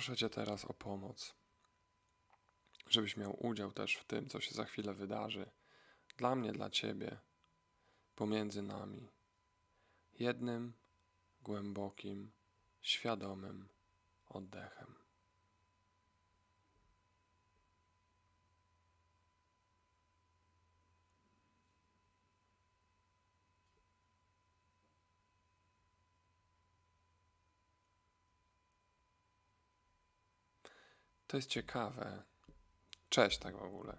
Proszę Cię teraz o pomoc, żebyś miał udział też w tym, co się za chwilę wydarzy. Dla mnie, dla Ciebie, pomiędzy nami. Jednym głębokim, świadomym oddechem. To jest ciekawe. Cześć, tak w ogóle.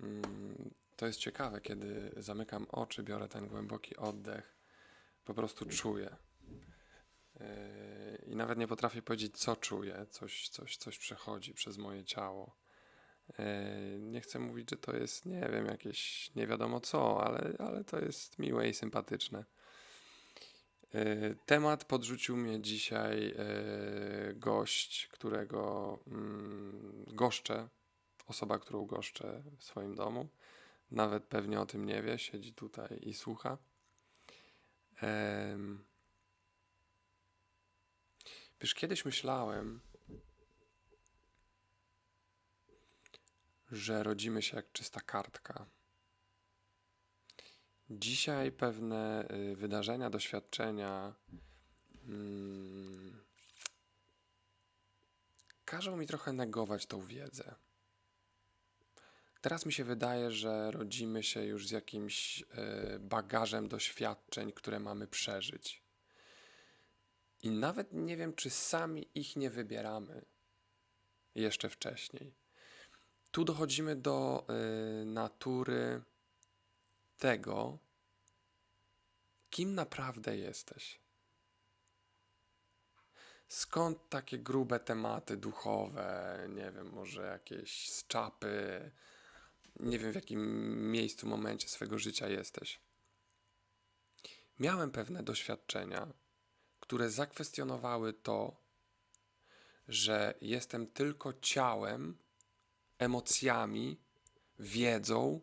Mm, To jest ciekawe, kiedy zamykam oczy, biorę ten głęboki oddech, po prostu czuję. Yy, I nawet nie potrafię powiedzieć, co czuję. Coś, coś, coś przechodzi przez moje ciało. Yy, Nie chcę mówić, że to jest, nie wiem, jakieś nie wiadomo co, ale, ale to jest miłe i sympatyczne. Yy, Temat podrzucił mnie dzisiaj yy, gość, którego mm, goszczę, osoba, którą goszczę w swoim domu. Nawet pewnie o tym nie wie, siedzi tutaj i słucha. Wiesz, kiedyś myślałem, że rodzimy się jak czysta kartka. Dzisiaj pewne y, wydarzenia, doświadczenia mm, każą mi trochę negować tą wiedzę. Teraz mi się wydaje, że rodzimy się już z jakimś y, bagażem doświadczeń, które mamy przeżyć. I nawet nie wiem, czy sami ich nie wybieramy jeszcze wcześniej. Tu dochodzimy do y, natury tego, kim naprawdę jesteś. Skąd takie grube tematy duchowe, nie wiem, może jakieś z czapy, nie wiem w jakim miejscu, momencie swego życia jesteś. Miałem pewne doświadczenia, które zakwestionowały to, że jestem tylko ciałem, emocjami, wiedzą,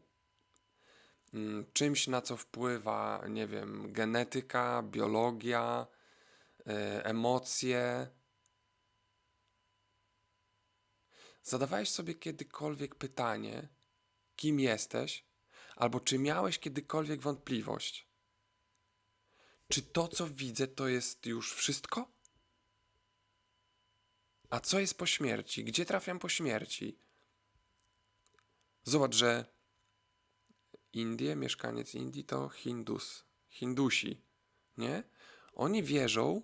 czymś, na co wpływa, nie wiem, genetyka, biologia, y, emocje. Zadawałeś sobie kiedykolwiek pytanie, kim jesteś, albo czy miałeś kiedykolwiek wątpliwość? Czy to, co widzę, to jest już wszystko? A co jest po śmierci? Gdzie trafiam po śmierci? Zobacz, że Indie, mieszkaniec Indii to Hindus, Hindusi, nie? Oni wierzą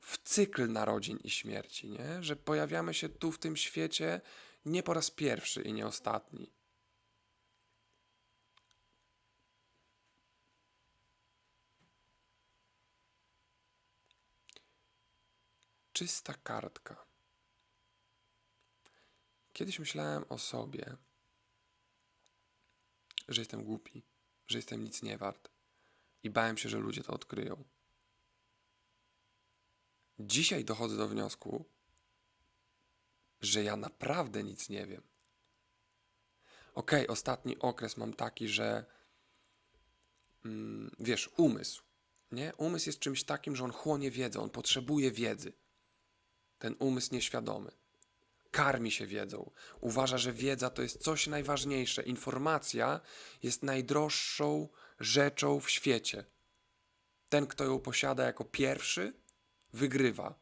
w cykl narodzin i śmierci, nie? Że pojawiamy się tu w tym świecie nie po raz pierwszy i nie ostatni. Czysta kartka. Kiedyś myślałem o sobie, że jestem głupi, że jestem nic nie wart i bałem się, że ludzie to odkryją. Dzisiaj dochodzę do wniosku, że ja naprawdę nic nie wiem. Okej, ostatni okres mam taki, że mm, wiesz, umysł, nie? Umysł jest czymś takim, że on chłonie wiedzę, on potrzebuje wiedzy. Ten umysł nieświadomy. Karmi się wiedzą. Uważa, że wiedza to jest coś najważniejsze. Informacja jest najdroższą rzeczą w świecie. Ten, kto ją posiada jako pierwszy, wygrywa.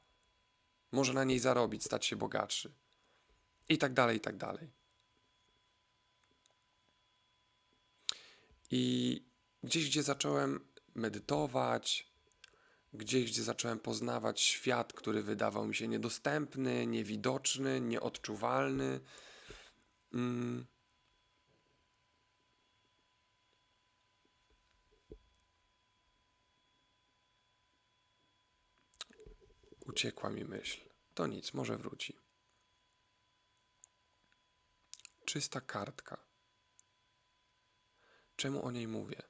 Może na niej zarobić, stać się bogatszy. I tak dalej, i tak dalej. I gdzieś, gdzie zacząłem medytować, gdzieś, gdzie zacząłem poznawać świat, który wydawał mi się niedostępny, niewidoczny, nieodczuwalny. Mm. Uciekła mi myśl. To nic, może wróci. Czysta kartka. Czemu o niej mówię?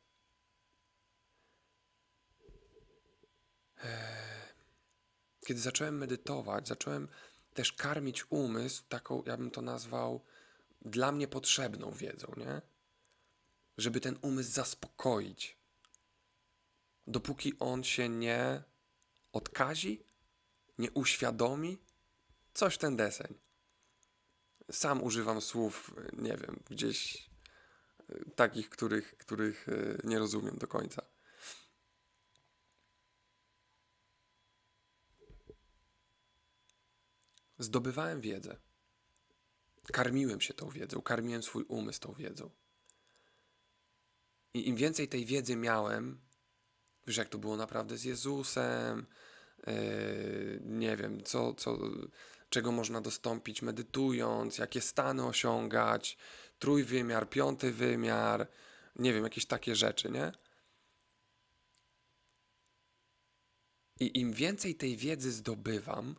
Kiedy zacząłem medytować, zacząłem też karmić umysł taką, ja bym to nazwał, dla mnie potrzebną wiedzą, nie? Żeby ten umysł zaspokoić. Dopóki on się nie odkazi, nie uświadomi? Coś ten deseń. Sam używam słów, nie wiem, gdzieś y, takich, których, których y, nie rozumiem do końca. Zdobywałem wiedzę. Karmiłem się tą wiedzą, karmiłem swój umysł tą wiedzą. I im więcej tej wiedzy miałem, wiesz, jak to było naprawdę z Jezusem, yy, nie wiem, co, co, czego można dostąpić medytując, jakie stany osiągać, trójwymiar, piąty wymiar, nie wiem, jakieś takie rzeczy, nie? I im więcej tej wiedzy zdobywam,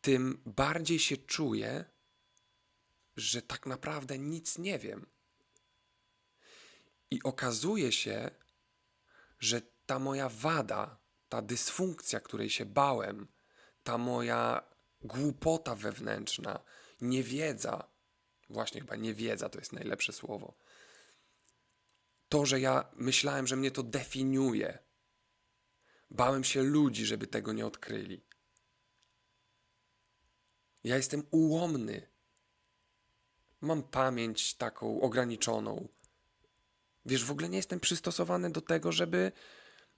tym bardziej się czuję, że tak naprawdę nic nie wiem. I okazuje się, że ta moja wada, ta dysfunkcja, której się bałem, ta moja głupota wewnętrzna, niewiedza, właśnie chyba niewiedza to jest najlepsze słowo. To, że ja myślałem, że mnie to definiuje. Bałem się ludzi, żeby tego nie odkryli. Ja jestem ułomny. Mam pamięć taką ograniczoną. Wiesz, w ogóle nie jestem przystosowany do tego, żeby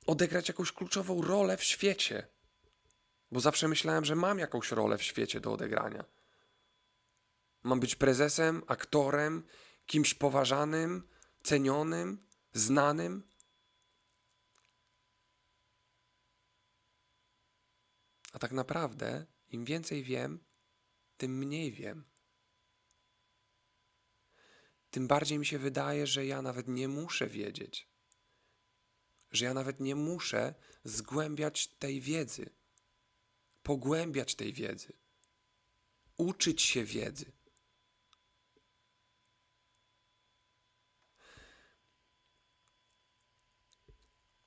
odegrać jakąś kluczową rolę w świecie. Bo zawsze myślałem, że mam jakąś rolę w świecie do odegrania. Mam być prezesem, aktorem, kimś poważanym, cenionym, znanym. A tak naprawdę, im więcej wiem, tym mniej wiem. Tym bardziej mi się wydaje, że ja nawet nie muszę wiedzieć, że ja nawet nie muszę zgłębiać tej wiedzy, pogłębiać tej wiedzy, uczyć się wiedzy.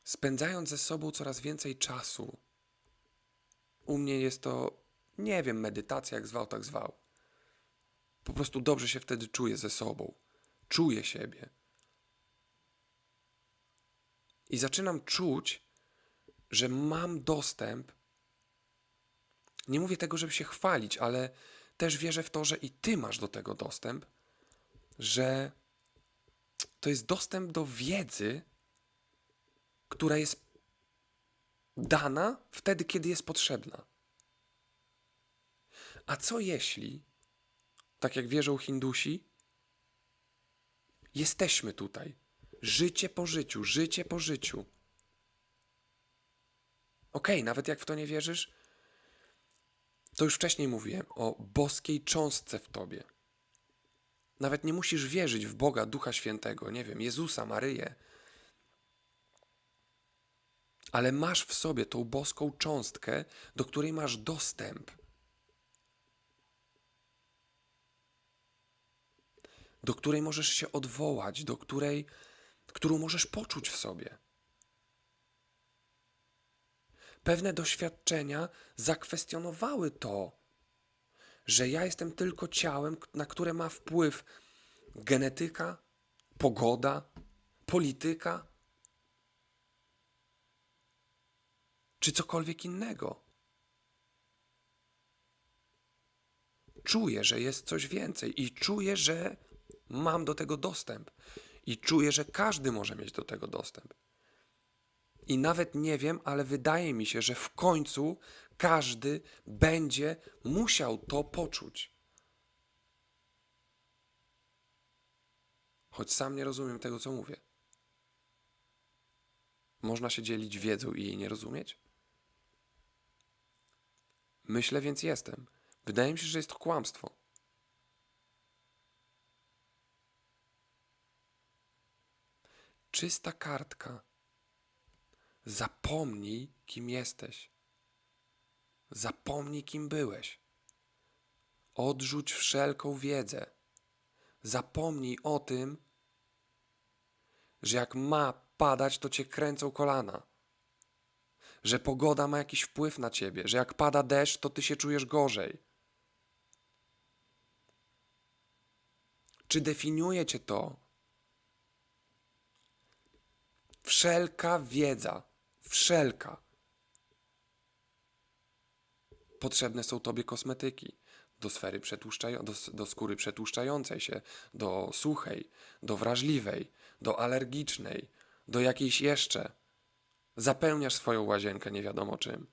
Spędzając ze sobą coraz więcej czasu, u mnie jest to, nie wiem, medytacja, jak zwał, tak zwał. Po prostu dobrze się wtedy czuję ze sobą. Czuję siebie. I zaczynam czuć, że mam dostęp. Nie mówię tego, żeby się chwalić, ale też wierzę w to, że i ty masz do tego dostęp, że to jest dostęp do wiedzy, która jest dana wtedy, kiedy jest potrzebna. A co jeśli, tak jak wierzą Hindusi, jesteśmy tutaj, życie po życiu, życie po życiu. Okej, nawet jak w to nie wierzysz, to już wcześniej mówiłem o boskiej cząstce w tobie. Nawet nie musisz wierzyć w Boga, Ducha Świętego, nie wiem, Jezusa, Maryję. Ale masz w sobie tą boską cząstkę, do której masz dostęp. Do której możesz się odwołać, do której, którą możesz poczuć w sobie. Pewne doświadczenia zakwestionowały to, że ja jestem tylko ciałem, na które ma wpływ genetyka, pogoda, polityka czy cokolwiek innego. Czuję, że jest coś więcej i czuję, że mam do tego dostęp. I czuję, że każdy może mieć do tego dostęp. I nawet nie wiem, ale wydaje mi się, że w końcu każdy będzie musiał to poczuć. Choć sam nie rozumiem tego, co mówię. Można się dzielić wiedzą i jej nie rozumieć? Myślę, więc jestem. Wydaje mi się, że jest to kłamstwo. Czysta kartka. Zapomnij, kim jesteś. Zapomnij, kim byłeś. Odrzuć wszelką wiedzę. Zapomnij o tym, że jak ma padać, to cię kręcą kolana. Że pogoda ma jakiś wpływ na ciebie, że jak pada deszcz, to ty się czujesz gorzej. Czy definiuje cię to? Wszelka wiedza, wszelka, potrzebne są tobie kosmetyki do sfery przetłuszczającej, do, do skóry przetłuszczającej się, do suchej, do wrażliwej, do alergicznej, do jakiejś jeszcze. Zapełniasz swoją łazienkę nie wiadomo czym.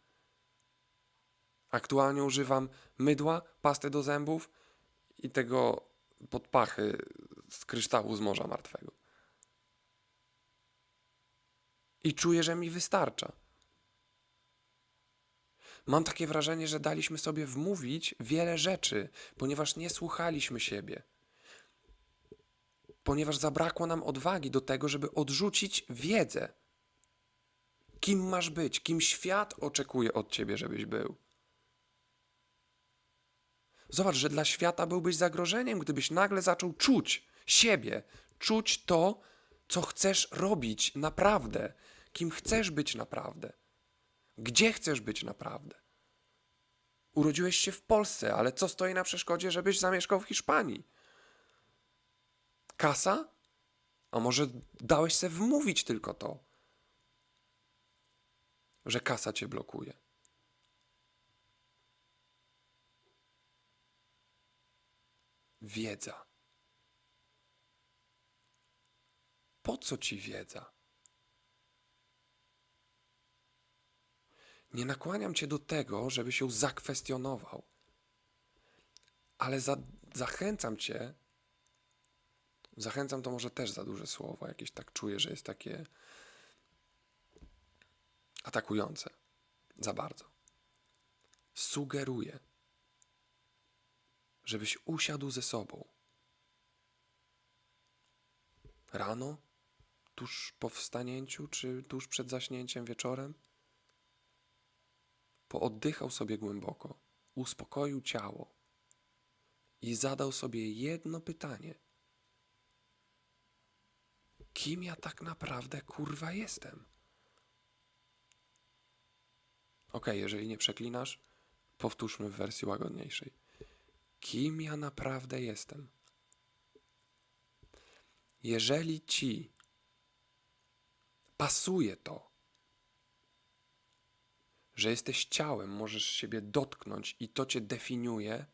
Aktualnie używam mydła, pasty do zębów i tego podpachy z kryształu z Morza Martwego. I czuję, że mi wystarcza. Mam takie wrażenie, że daliśmy sobie wmówić wiele rzeczy, ponieważ nie słuchaliśmy siebie. Ponieważ zabrakło nam odwagi do tego, żeby odrzucić wiedzę. Kim masz być, kim świat oczekuje od ciebie, żebyś był. Zobacz, że dla świata byłbyś zagrożeniem, gdybyś nagle zaczął czuć siebie, czuć to, co chcesz robić naprawdę, kim chcesz być naprawdę, gdzie chcesz być naprawdę. Urodziłeś się w Polsce, ale co stoi na przeszkodzie, żebyś zamieszkał w Hiszpanii? Kasa? A może dałeś sobie wmówić tylko to, że kasa cię blokuje? Wiedza. Po co ci wiedza? Nie nakłaniam cię do tego, żeby się zakwestionował, ale za, zachęcam cię. Zachęcam to może też za duże słowo, jakieś tak czuję, że jest takie atakujące. Za bardzo. Sugeruję, żebyś usiadł ze sobą. Rano, tuż po wstanięciu, czy tuż przed zaśnięciem wieczorem? Pooddychał sobie głęboko, uspokoił ciało i zadał sobie jedno pytanie. Kim ja tak naprawdę kurwa jestem? Okej, jeżeli nie przeklinasz, powtórzmy w wersji łagodniejszej. Kim ja naprawdę jestem? Jeżeli ci pasuje to, że jesteś ciałem, możesz siebie dotknąć i to cię definiuje,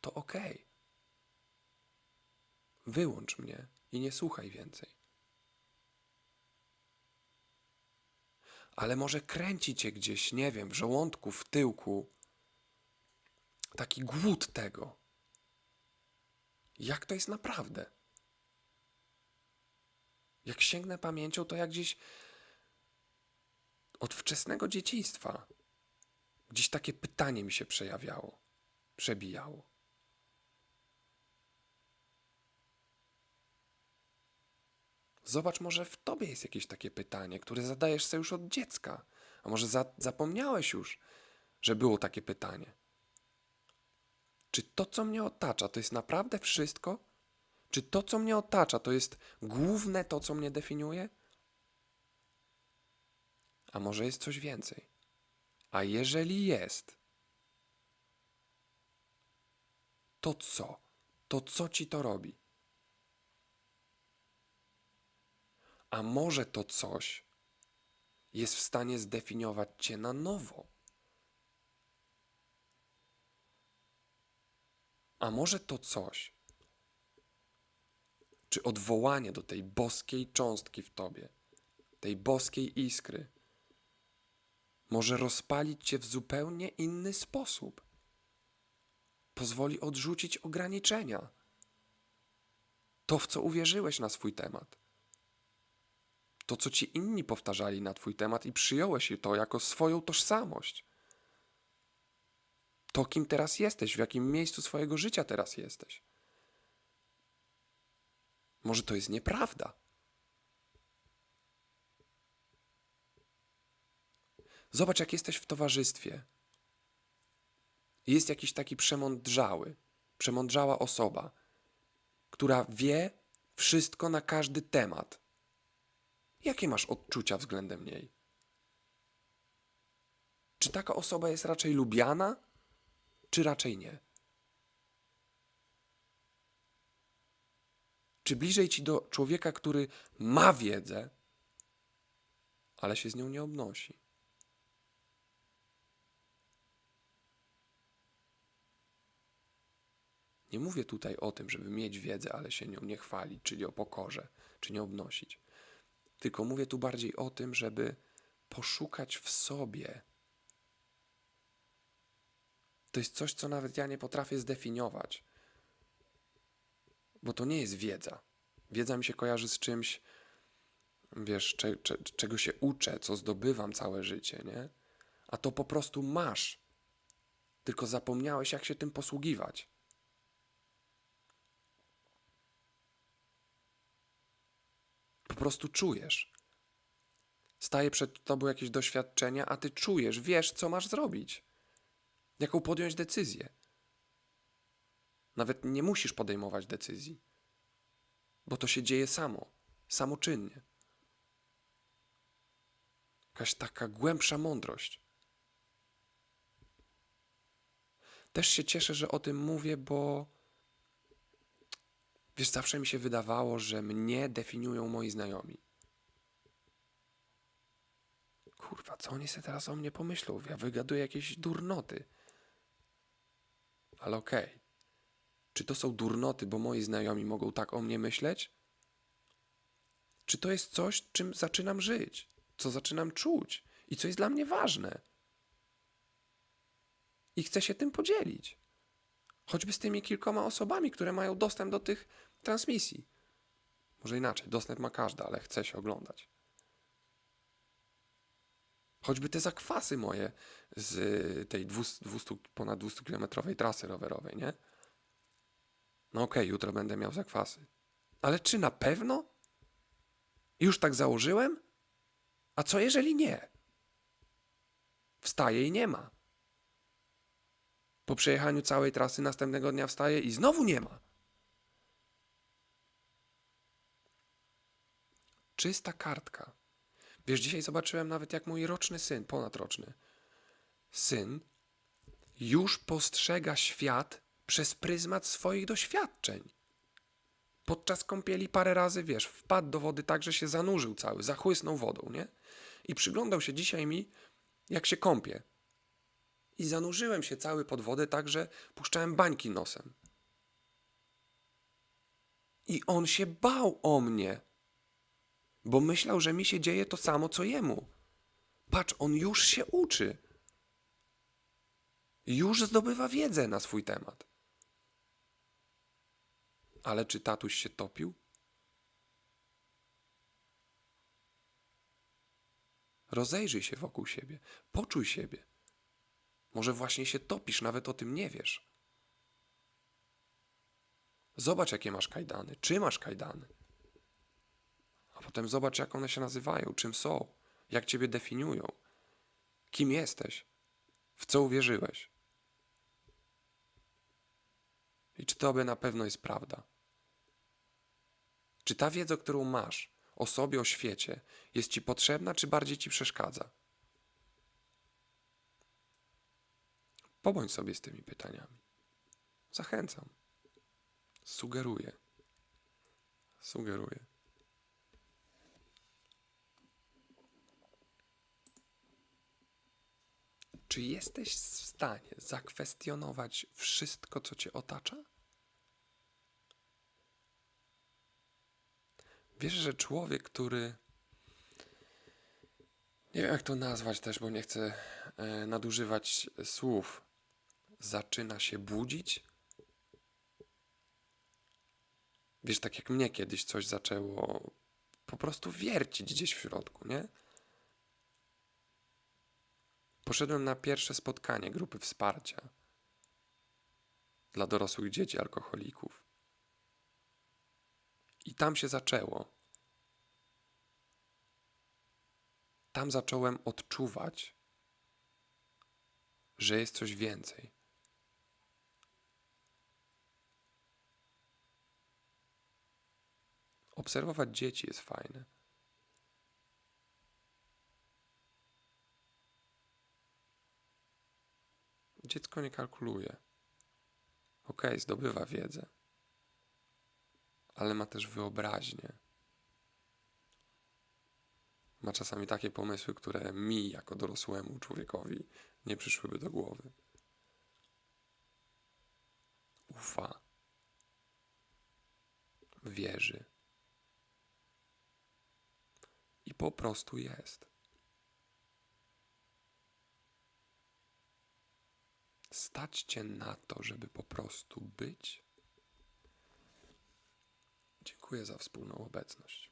to okej. Wyłącz mnie i nie słuchaj więcej. Ale może kręci cię gdzieś, nie wiem, w żołądku, w tyłku, taki głód tego. Jak to jest naprawdę? Jak sięgnę pamięcią, to jak gdzieś od wczesnego dzieciństwa gdzieś takie pytanie mi się przejawiało, przebijało. Zobacz, może w tobie jest jakieś takie pytanie, które zadajesz sobie już od dziecka, a może za, zapomniałeś już, że było takie pytanie. Czy to, co mnie otacza, to jest naprawdę wszystko? Czy to, co mnie otacza, to jest główne to, co mnie definiuje? A może jest coś więcej? A jeżeli jest, to co? To co ci to robi? A może to coś jest w stanie zdefiniować cię na nowo? A może to coś, czy odwołanie do tej boskiej cząstki w tobie, tej boskiej iskry, może rozpalić cię w zupełnie inny sposób? Pozwoli odrzucić ograniczenia. To, w co uwierzyłeś na swój temat. To, co ci inni powtarzali na twój temat i przyjąłeś to jako swoją tożsamość. To, kim teraz jesteś, w jakim miejscu swojego życia teraz jesteś. Może to jest nieprawda. Zobacz, jak jesteś w towarzystwie. Jest jakiś taki przemądrzały, przemądrzała osoba, która wie wszystko na każdy temat. Jakie masz odczucia względem niej? Czy taka osoba jest raczej lubiana, czy raczej nie? Czy bliżej ci do człowieka, który ma wiedzę, ale się z nią nie obnosi? Nie mówię tutaj o tym, żeby mieć wiedzę, ale się nią nie chwalić, czyli o pokorze, czy nie obnosić. Tylko mówię tu bardziej o tym, żeby poszukać w sobie. To jest coś, co nawet ja nie potrafię zdefiniować. Bo to nie jest wiedza. Wiedza mi się kojarzy z czymś, wiesz, cze, cze, czego się uczę, co zdobywam całe życie, nie? A to po prostu masz. Tylko zapomniałeś, jak się tym posługiwać. Po prostu czujesz. Staje przed tobą jakieś doświadczenia, a ty czujesz, wiesz, co masz zrobić. Jaką podjąć decyzję. Nawet nie musisz podejmować decyzji, bo to się dzieje samo, samoczynnie. Jakaś taka głębsza mądrość. Też się cieszę, że o tym mówię, bo wiesz, zawsze mi się wydawało, że mnie definiują moi znajomi. Kurwa, co oni sobie teraz o mnie pomyślą? Ja wygaduję jakieś durnoty. Ale okej. Czy to są durnoty, bo moi znajomi mogą tak o mnie myśleć? Czy to jest coś, czym zaczynam żyć? Co zaczynam czuć? I co jest dla mnie ważne? I chcę się tym podzielić. Choćby z tymi kilkoma osobami, które mają dostęp do tych transmisji. Może inaczej, dostęp ma każda, ale chce się oglądać. Choćby te zakwasy moje z tej 200, 200 ponad 200 kilometrowej trasy rowerowej, nie? No okej, jutro będę miał zakwasy. Ale czy na pewno? Już tak założyłem? A co jeżeli nie? Wstaję i nie ma. Po przejechaniu całej trasy następnego dnia wstaję i znowu nie ma. Czysta kartka. Wiesz, dzisiaj zobaczyłem nawet jak mój roczny syn, ponadroczny syn, już postrzega świat przez pryzmat swoich doświadczeń. Podczas kąpieli parę razy, wiesz, wpadł do wody tak, że się zanurzył cały, zachłysnął wodą, nie? I przyglądał się dzisiaj mi, jak się kąpie. I zanurzyłem się cały pod wodę tak, że puszczałem bańki nosem. I on się bał o mnie, bo myślał, że mi się dzieje to samo, co jemu. Patrz, on już się uczy. Już zdobywa wiedzę na swój temat. Ale czy tatuś się topił? Rozejrzyj się wokół siebie, poczuj siebie. Może właśnie się topisz, nawet o tym nie wiesz. Zobacz, jakie masz kajdany, czy masz kajdany. A potem zobacz, jak one się nazywają, czym są, jak ciebie definiują, kim jesteś, w co uwierzyłeś. I czy to na pewno jest prawda? Czy ta wiedza, którą masz o sobie, o świecie, jest ci potrzebna, czy bardziej ci przeszkadza? Pobądź sobie z tymi pytaniami. Zachęcam. Sugeruję. Sugeruję. Czy jesteś w stanie zakwestionować wszystko, co cię otacza? Wiesz, że człowiek, który. Nie wiem, jak to nazwać też, bo nie chcę e, nadużywać słów. Zaczyna się budzić? Wiesz, tak jak mnie kiedyś coś zaczęło po prostu wiercić gdzieś w środku, nie? Poszedłem na pierwsze spotkanie grupy wsparcia dla dorosłych dzieci alkoholików. I tam się zaczęło. Tam zacząłem odczuwać, że jest coś więcej. Obserwować dzieci jest fajne. Dziecko nie kalkuluje. Okej, zdobywa wiedzę, ale ma też wyobraźnię. Ma czasami takie pomysły, które mi, jako dorosłemu człowiekowi, nie przyszłyby do głowy. Ufa, wierzy. I po prostu jest. Stać cię na to, żeby po prostu być. Dziękuję za wspólną obecność.